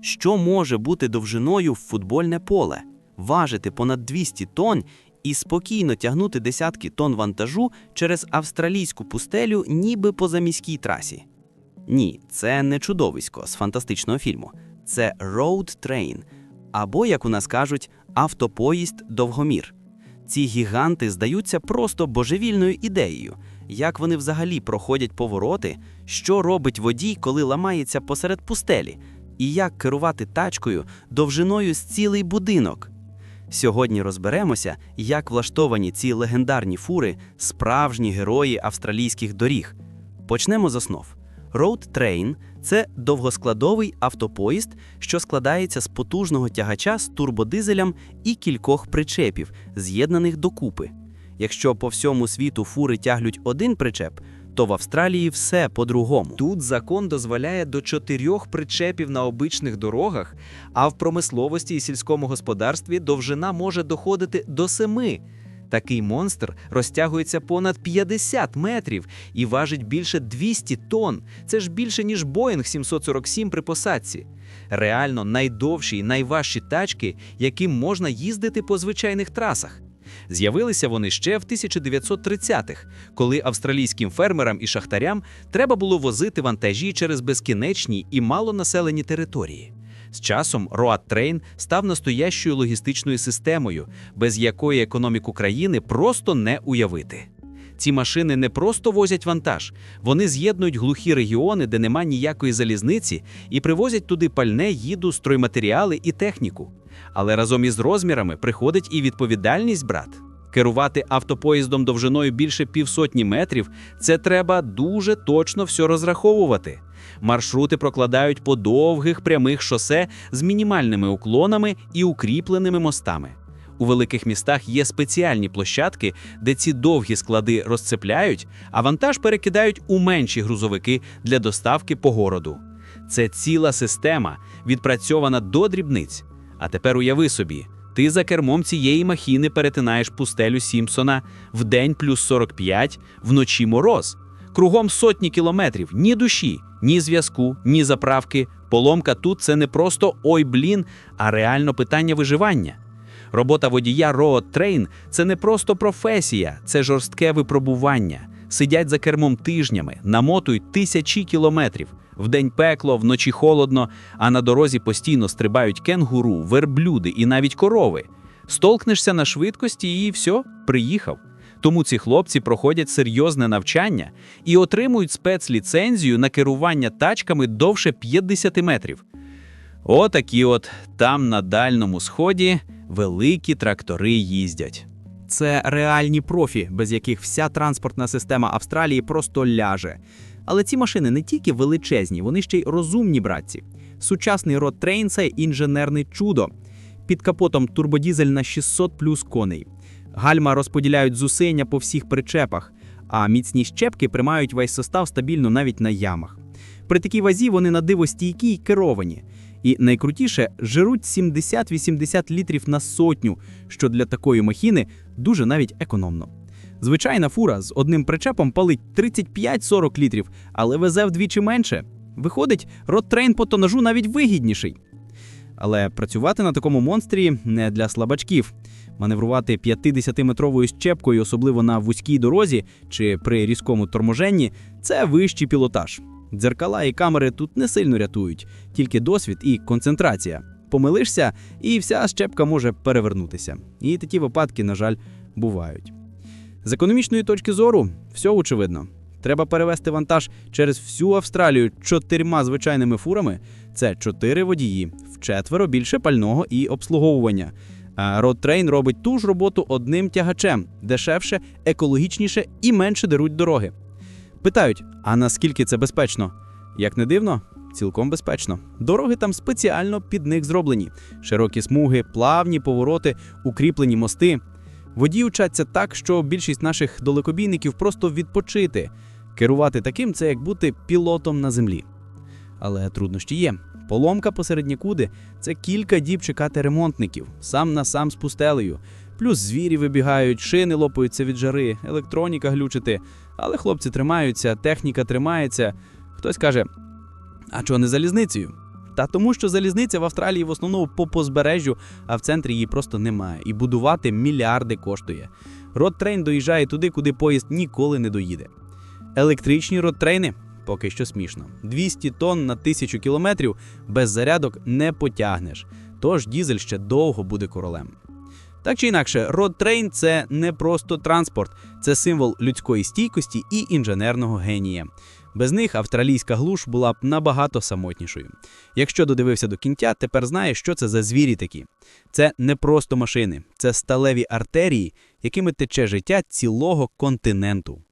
що може бути довжиною в футбольне поле, важити понад 200 тонн і спокійно тягнути десятки тонн вантажу через австралійську пустелю, ніби по заміській трасі. Ні, це не чудовисько з фантастичного фільму. Це Road Train, або, як у нас кажуть, автопоїзд довгомір. Ці гіганти здаються просто божевільною ідеєю, як вони взагалі проходять повороти, що робить водій, коли ламається посеред пустелі, і як керувати тачкою довжиною з цілий будинок. Сьогодні розберемося, як влаштовані ці легендарні фури, справжні герої австралійських доріг. Почнемо з основ. Road Train – це довгоскладовий автопоїзд, що складається з потужного тягача з турбодизелем і кількох причепів, з'єднаних докупи. Якщо по всьому світу фури тяглють один причеп, то в Австралії все по-другому. Тут закон дозволяє до чотирьох причепів на обичних дорогах, а в промисловості і сільському господарстві довжина може доходити до семи. Такий монстр розтягується понад 50 метрів і важить більше 200 тонн. Це ж більше, ніж Боїнг 747 при посадці. Реально найдовші і найважчі тачки, яким можна їздити по звичайних трасах. З'явилися вони ще в 1930-х, коли австралійським фермерам і шахтарям треба було возити вантажі через безкінечні і малонаселені території. З часом Road Train став настоящою логістичною системою, без якої економіку країни просто не уявити. Ці машини не просто возять вантаж, вони з'єднують глухі регіони, де нема ніякої залізниці, і привозять туди пальне, їду, стройматеріали і техніку. Але разом із розмірами приходить і відповідальність, брат. Керувати автопоїздом довжиною більше півсотні метрів це треба дуже точно все розраховувати. Маршрути прокладають по довгих прямих шосе з мінімальними уклонами і укріпленими мостами. У великих містах є спеціальні площадки, де ці довгі склади розцепляють, а вантаж перекидають у менші грузовики для доставки по городу. Це ціла система, відпрацьована до дрібниць. А тепер уяви собі, ти за кермом цієї махіни перетинаєш пустелю Сімпсона в день плюс 45, вночі мороз. Кругом сотні кілометрів, ні душі, ні зв'язку, ні заправки. Поломка тут це не просто ой блін, а реально питання виживання. Робота водія Road Train – це не просто професія, це жорстке випробування. Сидять за кермом тижнями, намотують тисячі кілометрів. Вдень пекло, вночі холодно, а на дорозі постійно стрибають кенгуру, верблюди і навіть корови. Столкнешся на швидкості і все, приїхав. Тому ці хлопці проходять серйозне навчання і отримують спецліцензію на керування тачками довше 50 метрів. Отакі от там на Дальному Сході великі трактори їздять. Це реальні профі, без яких вся транспортна система Австралії просто ляже. Але ці машини не тільки величезні, вони ще й розумні братці. Сучасний Road Train – це інженерне чудо. Під капотом турбодізель на 600 плюс коней. Гальма розподіляють зусилля по всіх причепах, а міцні щепки приймають весь состав стабільно навіть на ямах. При такій вазі вони на диво стійкі й керовані. І найкрутіше жируть 70-80 літрів на сотню, що для такої махіни дуже навіть економно. Звичайна фура з одним причепом палить 35-40 літрів, але везе вдвічі менше. Виходить, роттрейн по тонажу навіть вигідніший. Але працювати на такому монстрі не для слабачків. Маневрувати 50-метровою щепкою, особливо на вузькій дорозі чи при різкому торможенні, це вищий пілотаж. Дзеркала і камери тут не сильно рятують, тільки досвід і концентрація. Помилишся, і вся щепка може перевернутися. І такі випадки, на жаль, бувають. З економічної точки зору, все очевидно. Треба перевести вантаж через всю Австралію чотирма звичайними фурами. Це чотири водії, вчетверо більше пального і обслуговування. Road робить ту ж роботу одним тягачем, дешевше, екологічніше і менше деруть дороги. Питають: а наскільки це безпечно? Як не дивно, цілком безпечно. Дороги там спеціально під них зроблені: широкі смуги, плавні повороти, укріплені мости. Водії вчаться так, що більшість наших далекобійників просто відпочити. Керувати таким це як бути пілотом на землі. Але труднощі є. Поломка посеред нікуди це кілька діб чекати ремонтників, сам на сам з пустелею. Плюс звірі вибігають, шини лопаються від жари, електроніка глючити. Але хлопці тримаються, техніка тримається. Хтось каже: а чого не залізницею? Та тому, що залізниця в Австралії в основному по позбережжю, а в центрі її просто немає. І будувати мільярди коштує. Роттрейн доїжджає туди, куди поїзд ніколи не доїде. Електричні роттрейни поки що смішно. 200 тонн на 1000 кілометрів без зарядок не потягнеш. Тож дізель ще довго буде королем. Так чи інакше, роттрейн це не просто транспорт, це символ людської стійкості і інженерного генія. Без них австралійська глуш була б набагато самотнішою. Якщо додивився до кінця, тепер знаєш, що це за звірі такі. Це не просто машини, це сталеві артерії, якими тече життя цілого континенту.